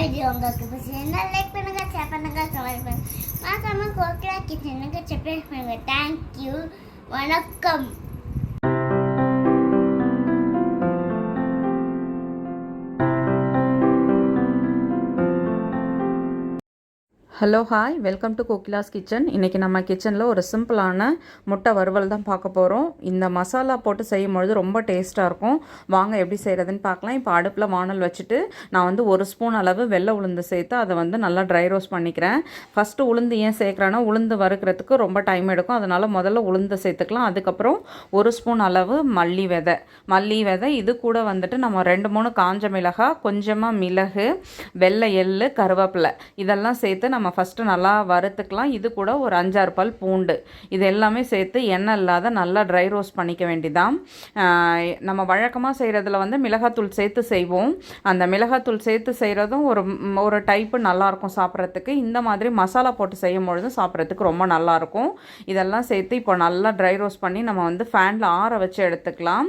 Video உங்களுக்கு பிடிச்சிருந்தா like பண்ணுங்கள் ஷேர் பண்ணுங்கள் கமெண்ட் பண்ணுங்கள் மறக்காம கோக்கிலா கிச்சனுக்கு சப்ஸ்கிரைப் பண்ணுங்கள் தேங்க்யூ வணக்கம். Hello hi welcome to Kokila's kitchen இன்றைக்கி நம்ம கிச்சனில் ஒரு சிம்பிளான முட்டை வறுவல் தான் பார்க்க போகிறோம் இந்த மசாலா போட்டு செய்யும் பொழுது ரொம்ப டேஸ்ட்டாக இருக்கும். வாங்க எப்படி செய்கிறதுன்னு பார்க்கலாம். இப்போ அடுப்பில் வானல் வச்சுட்டு நான் வந்து ஒரு ஸ்பூன் அளவு வெள்ளை உளுந்து சேர்த்து அதை வந்து நல்லா ட்ரை ரோஸ்ட் பண்ணிக்கிறேன். ஃபஸ்ட்டு உளுந்து ஏன் சேர்க்குறேன்னா உளுந்து வறுக்கிறதுக்கு ரொம்ப டைம் எடுக்கும். அதனால் முதல்ல உளுந்து சேர்த்துக்கலாம். அதுக்கப்புறம் ஒரு ஸ்பூன் அளவு மல்லி விதை. மல்லி விதை இது கூட வந்துட்டு நம்ம ரெண்டு மூணு காஞ்ச மிளகாய் கொஞ்சமாக மிளகு வெள்ளை எள்ளு கருவேப்பிலை. இதெல்லாம் சேர்த்து நம்ம ஃபஸ்ட்டு நல்லா வறுத்துக்கலாம். இது கூட ஒரு அஞ்சாறு பல் பூண்டு. இது எல்லாமே சேர்த்து எண்ணெய் இல்லாத நல்லா ட்ரை ரோஸ்ட் பண்ணிக்க வேண்டிதான். நம்ம வழக்கமாக செய்கிறதுல வந்து மிளகாத்தூள் சேர்த்து செய்வோம். அந்த மிளகாத்தூள் சேர்த்து செய்கிறதும் ஒரு ஒரு டைப்பு நல்லாயிருக்கும் சாப்பிட்றதுக்கு. இந்த மாதிரி மசாலா போட்டு செய்யும் பொழுதும் சாப்பிட்றதுக்கு ரொம்ப நல்லாயிருக்கும் இதெல்லாம் சேர்த்து இப்போ நல்லா ட்ரை ரோஸ்ட் பண்ணி நம்ம வந்து ஃபேனில் ஆற வச்சு எடுத்துக்கலாம்.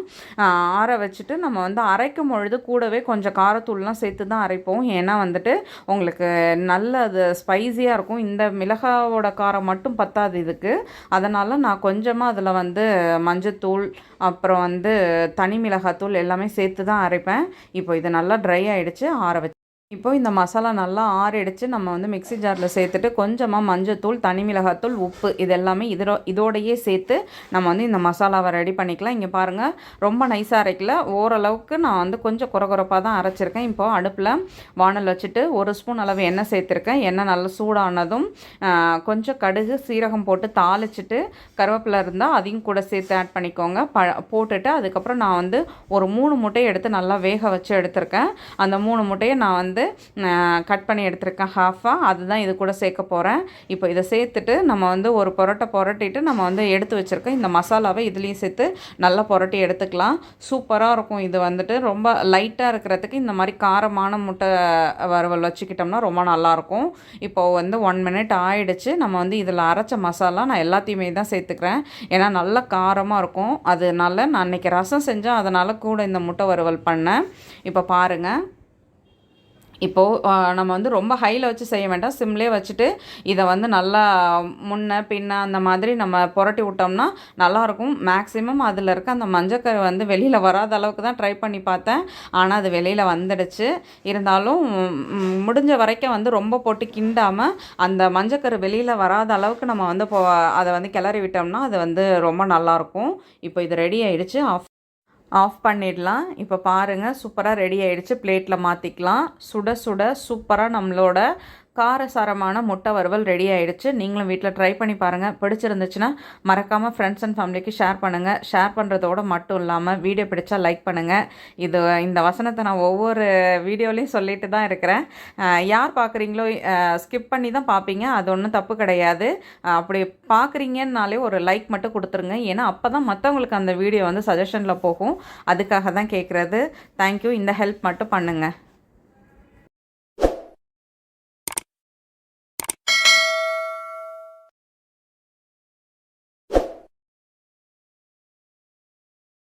ஆற வச்சுட்டு நம்ம வந்து அரைக்கும் பொழுது கூடவே கொஞ்சம் காரத்தூள்லாம் சேர்த்து தான் அரைப்போம். ஏன்னா வந்துட்டு உங்களுக்கு நல்ல அது ஈஸியாக இருக்கும். இந்த மிளகாவோட காரம் மட்டும் பத்தாது இதுக்கு. அதனால் நான் கொஞ்சமாக அதில் வந்து மஞ்சத்தூள் அப்புறம் வந்து தனி மிளகாத்தூள் எல்லாமே சேர்த்து தான் அரைப்பேன். இப்போ இது நல்லா ட்ரை ஆகிடுச்சு ஆற வச்சு இப்போ இந்த மசாலா நல்லா ஆறிடுச்சு. நம்ம வந்து மிக்ஸி ஜாரில் சேர்த்துட்டு கொஞ்சமாக மஞ்சத்தூள் தனி மிளகாத்தூள் உப்பு இது எல்லாமே இதோ இதோடையே சேர்த்து நம்ம வந்து இந்த மசாலாவை ரெடி பண்ணிக்கலாம். இங்கே பாருங்கள் ரொம்ப நைஸாக அரைக்கல. ஓரளவுக்கு நான் வந்து கொஞ்சம் குறகுறப்பாக தான் அரைச்சிருக்கேன். இப்போது அடுப்பில் வானல் வச்சுட்டு ஒரு ஸ்பூன் அளவு எண்ணெய் சேர்த்துருக்கேன். எண்ணெய் நல்லா சூடானதும் கொஞ்சம் கடுகு சீரகம் போட்டு தாளிச்சிட்டு கருவேப்பிலை இருந்தால் அதையும் கூட சேர்த்து ஆட் பண்ணிக்கோங்க. ப போட்டுட்டு அதுக்கப்புறம் நான் வந்து ஒரு மூணு முட்டையை எடுத்து நல்லா வேக வச்சு எடுத்திருக்கேன். அந்த மூணு முட்டையை நான் வந்து கட் பண்ணி எடுத்திருக்கேன் ஹாஃபாக அதுதான் இது கூட சேர்க்க போகிறேன் இப்போ இதை சேர்த்துட்டு நம்ம வந்து ஒரு புரோட்டை புரட்டிட்டு நம்ம வந்து எடுத்து வச்சுருக்கோம் இந்த மசாலாவை இதுலேயும் சேர்த்து நல்லா புரட்டி எடுத்துக்கலாம். சூப்பராக இருக்கும் இது வந்துட்டு. ரொம்ப லைட்டாக இருக்கிறதுக்கு இந்த மாதிரி காரமான முட்டை வறுவல் வச்சுக்கிட்டோம்னா ரொம்ப நல்லாயிருக்கும் இப்போது வந்து ஒன் மினிட் ஆயிடுச்சு. நம்ம வந்து இதில் அரைச்ச மசாலா நான் எல்லாத்தையுமே தான் சேர்த்துக்கிறேன். ஏன்னா நல்லா காரமாக இருக்கும். அதனால நான் அன்றைக்கி ரசம் செஞ்சேன். அதனால் கூட இந்த முட்டை வறுவல் பண்ணேன். இப்போ பாருங்கள் இப்போது நம்ம வந்து ரொம்ப ஹையில் வச்சு செய்ய வேண்டாம். சிம்லே வச்சுட்டு இதை வந்து நல்லா முன்ன பின்ன அந்த மாதிரி நம்ம புரட்டி விட்டோம்னா நல்லாயிருக்கும். மேக்ஸிமம் அதில் இருக்க அந்த மஞ்சக்கரு வந்து வெளியில் வராத அளவுக்கு தான் ட்ரை பண்ணி பார்த்தேன். ஆனால் அது வெளியில் வந்துடுச்சு. இருந்தாலும் முடிஞ்ச வரைக்கும் வந்து ரொம்ப போட்டு கிண்டாமல் அந்த மஞ்சக்கரு வெளியில் வராத அளவுக்கு நம்ம வந்து இப்போ அதை வந்து கிளறி விட்டோம்னா அது வந்து ரொம்ப நல்லாயிருக்கும். இப்போ இது ரெடி ஆயிடுச்சு. ஆஃப் ஆஃப் பண்ணிடலாம். இப்போ பாருங்கள் சூப்பராக ரெடி ஆகிடுச்சு பிளேட்டில் மாற்றிக்கலாம் சுட சுட சூப்பராக நம்மளோட காரசாரமான முட்டை வறுவல் ரெடி ஆயிடுச்சு. நீங்களும் வீட்டில் ட்ரை பண்ணி பாருங்கள் பிடிச்சிருந்துச்சுன்னா மறக்காமல் ஃப்ரெண்ட்ஸ் அண்ட் ஃபேமிலிக்கு ஷேர் பண்ணுங்கள் ஷேர் பண்ணுறதோட மட்டும் இல்லாமல் வீடியோ பிடிச்சா லைக் பண்ணுங்கள் இது இந்த வசனத்தை நான் ஒவ்வொரு வீடியோலையும் சொல்லிட்டு தான் இருக்கிறேன். யார் பார்க்குறீங்களோ ஸ்கிப் பண்ணி தான் பார்ப்பீங்க அது ஒன்றும் தப்பு கிடையாது. அப்படி பார்க்குறீங்கன்னாலே ஒரு லைக் மட்டும் கொடுத்துருங்க. ஏன்னா அப்போ தான் மற்றவங்களுக்கு அந்த வீடியோ வந்து சஜஷனில் போகும். அதுக்காக தான் கேட்குறது தேங்க்யூ இந்த ஹெல்ப் மட்டும் பண்ணுங்கள்